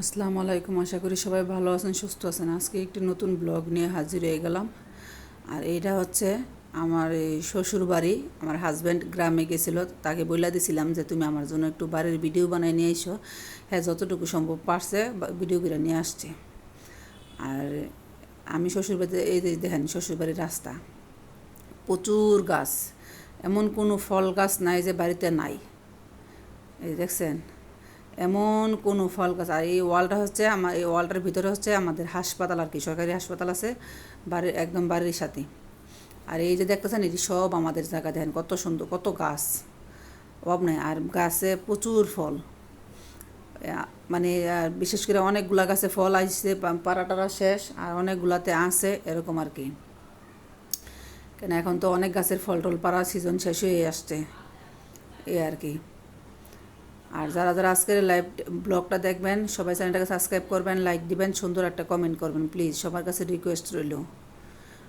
আসসালামু আলাইকুম, আশা করি সবাই ভালো আছেন, সুস্থ আছেন। আজকে একটি নতুন ব্লগ নিয়ে হাজির হয়ে গেলাম। আর এইটা হচ্ছে আমার এই শ্বশুর বাড়ি, আমার হাজব্যান্ড গ্রামে গেছিল। তাকে বইলা দিছিলাম যে, তুমি আমার জন্য একটু বাড়ির ভিডিও বানাই নিয়ে এসো হ্যাঁ যতটুকু সম্ভব পারছে ভিডিও করে নিয়ে আসছে। আর আমি শ্বশুর বাড়িতে, এই যে দেখেন, শ্বশুর বাড়ির রাস্তা। প্রচুর গাছ। এমন কোনো ফল গাছ নাই যে বাড়িতে নাই। এই দেখছেন? এমন কোনো ফল গাছ। আর এই ওয়ালটা হচ্ছে আমার এই ওয়ালটার ভিতরে হচ্ছে আমাদের হাসপাতাল আর কি, সরকারি হাসপাতাল আছে, বাড়ির, একদম বাড়ির সাথে। আর এই যে দেখতেছেন, এটি সব আমাদের জায়গা, দেখেন কত সুন্দর, কত গাছ। অভাব নেই, আর গাছে প্রচুর ফল। মানে বিশেষ করে অনেকগুলা গাছে ফল আসছে পাড়া পাড়াটারা শেষ, আর অনেকগুলাতে আছে, এরকম আর কি। কেন, এখন তো অনেক গাছের ফল টল পাড়া সিজন শেষ হয়ে আসছে এই আর কি। আর যারা যারা আজকের লাইভ ব্লগটা দেখবেন, সবাই চ্যানেলটাকে সাবস্ক্রাইব করবেন লাইক দিবেন, সুন্দর একটা কমেন্ট করবেন প্লিজ সবার কাছে রিকোয়েস্ট রইল।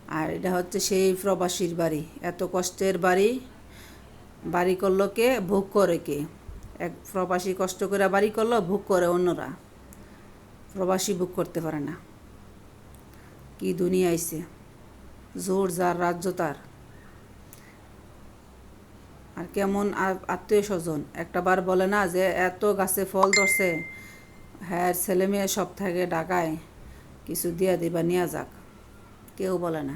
আর এটা হচ্ছে সেই প্রবাসীর বাড়ি। এত কষ্টের বাড়ি। বাড়ি করল কে? ভোগ করে কে? এক প্রবাসী কষ্ট করে বাড়ি করল, ভোগ করে অন্যরা। প্রবাসী ভোগ করতে পারে না। কি দুনিয়া আইছে। জোর যার, রাজ্য তার। আর কেমন আত্মীয় স্বজন একটা বার বলে না যে, এত গাছে ফল ধরছে। হ্যাঁ ছেলে মেয়ে সব থাকে ঢাকায়। কিছু দিয়া দিবা, নিয়ে যাক। কেউ বলে না।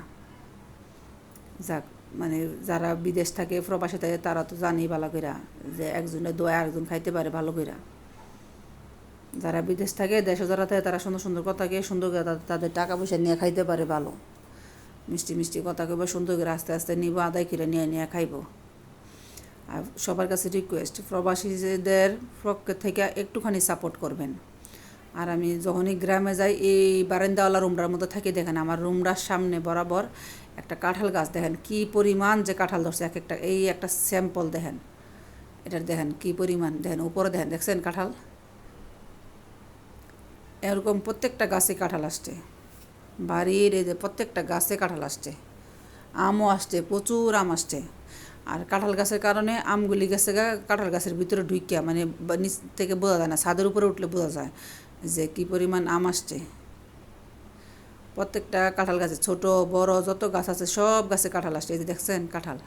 যাক মানে যারা বিদেশ থাকে, প্রবাসে থাকে, তারা তো জানি ভালো কইরা যে, একজনের দোয়া আরেকজন খাইতে পারে ভালো কইরা। যারা বিদেশ থাকে, দেশে যারা থাকে, তারা সুন্দর সুন্দর কথা কে সুন্দর করে তাদের- তাদের টাকা পয়সা নিয়ে খাইতে পারে ভালো। মিষ্টি মিষ্টি কথা কইবা, সুন্দর করে আস্তে আস্তে নিব, আদায় করে নিয়ে নিয়ে খাইবো। আর সবার কাছে রিকোয়েস্ট প্রবাসীদের পক্ষ থেকে একটুখানি সাপোর্ট করবেন। আর আমি যখনই গ্রামে যাই, এই বারান্দাওয়ালা রুমটার মধ্যে থাকি, দেখেন আমার রুমটার সামনে বরাবর একটা কাঁঠাল গাছ, দেখেন কি পরিমাণ যে কাঁঠাল ধরছে, এক একটা, এই একটা স্যাম্পল দেখেন। এটার দেখেন কি পরিমাণ, দেখেন উপরে দেখেন, দেখছেন কাঁঠাল? এরকম প্রত্যেকটা গাছে কাঁঠাল আসছে। বাড়ির এই যে প্রত্যেকটা গাছে কাঁঠাল আসছে। আমও আসছে, প্রচুর আম আসছে। আর কাঁঠাল গাছের কারণে আমগুলি গেছে গা, কাঁঠাল গাছের ভিতরে ঢুকিয়া মানে নিচ থেকে বোঝা যায় না, ছাদের উপরে উঠলে বোঝা যায় যে কি পরিমাণ আম আসছে। প্রত্যেকটা কাঁঠাল গাছে, ছোট, বড়, যত গাছ আছে, সব গাছে কাঁঠাল আসছে, এই যে দেখছেন কাঁঠাল।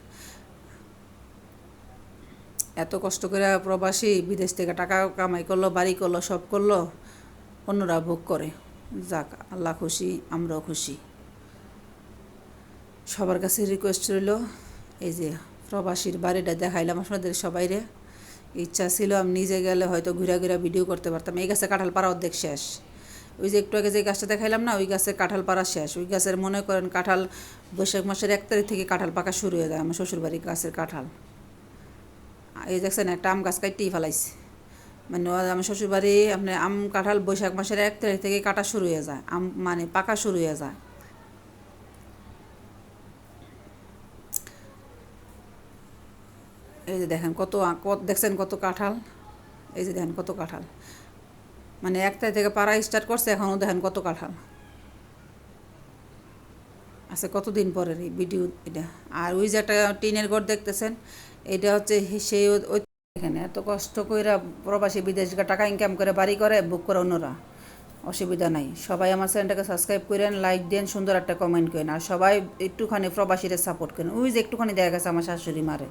এত কষ্ট করে প্রবাসী বিদেশ থেকে টাকা কামাই করল, বাড়ি করল, সব করল, অন্যরা ভোগ করে। যাক, আল্লাহ খুশি, আমরাও খুশি। সবার কাছে রিকোয়েস্ট রইল, এই যে প্রবাসীর বাড়িটা দেখাইলাম। আপনাদের সবাইরে। ইচ্ছা ছিল আমি নিজে গেলে হয়তো ঘুরে ঘুরে ভিডিও করতে পারতাম। এই গাছে কাঁঠাল পাড়া অর্ধেক শেষ। ওই যে একটু আগে যে গাছটা দেখাইলাম না, ওই গাছে কাঁঠাল পাড়া শেষ। ওই গাছের মনে করেন কাঁঠাল বৈশাখ মাসের এক তারিখ থেকে কাঁঠাল পাকা শুরু হয়ে যায়। আমার শ্বশুরবাড়ির গাছের কাঁঠাল। এই দেখছেন, একটা আম গাছ কাটতেই ফেলাইছে। মানে আমার শ্বশুরবাড়ি আপনার আম, কাঁঠাল বৈশাখ মাসের এক তারিখ থেকে কাটা শুরু হয়ে যায়। আম মানে পাকা শুরু হয়ে যায়। এই যে দেখেন কত দেখছেন কত কাঁঠাল? এই যে দেখেন কত কাঁঠাল। মানে এক তারিখ থেকে পাড়া স্টার্ট করছে, এখনও দেখেন কত কাঁঠাল। আছে কতদিন পরের এই ভিডিও এটা? আর ওই যে একটা টিনের ঘর দেখতেছেন, এটা হচ্ছে সেই ওই এখানে এত কষ্ট কইরা প্রবাসী বিদেশ টাকা ইনকাম করে, বাড়ি করে বুক করে অন্যরা। অসুবিধা নাই। সবাই আমার চ্যানেলটাকে সাবস্ক্রাইব করেন লাইক দেন, সুন্দর একটা কমেন্ট করেন। আর সবাই একটুখানি প্রবাসীরা সাপোর্ট করেন। ওই যে একটুখানি দেখা গেছে আমার শাশুড়ি মারে।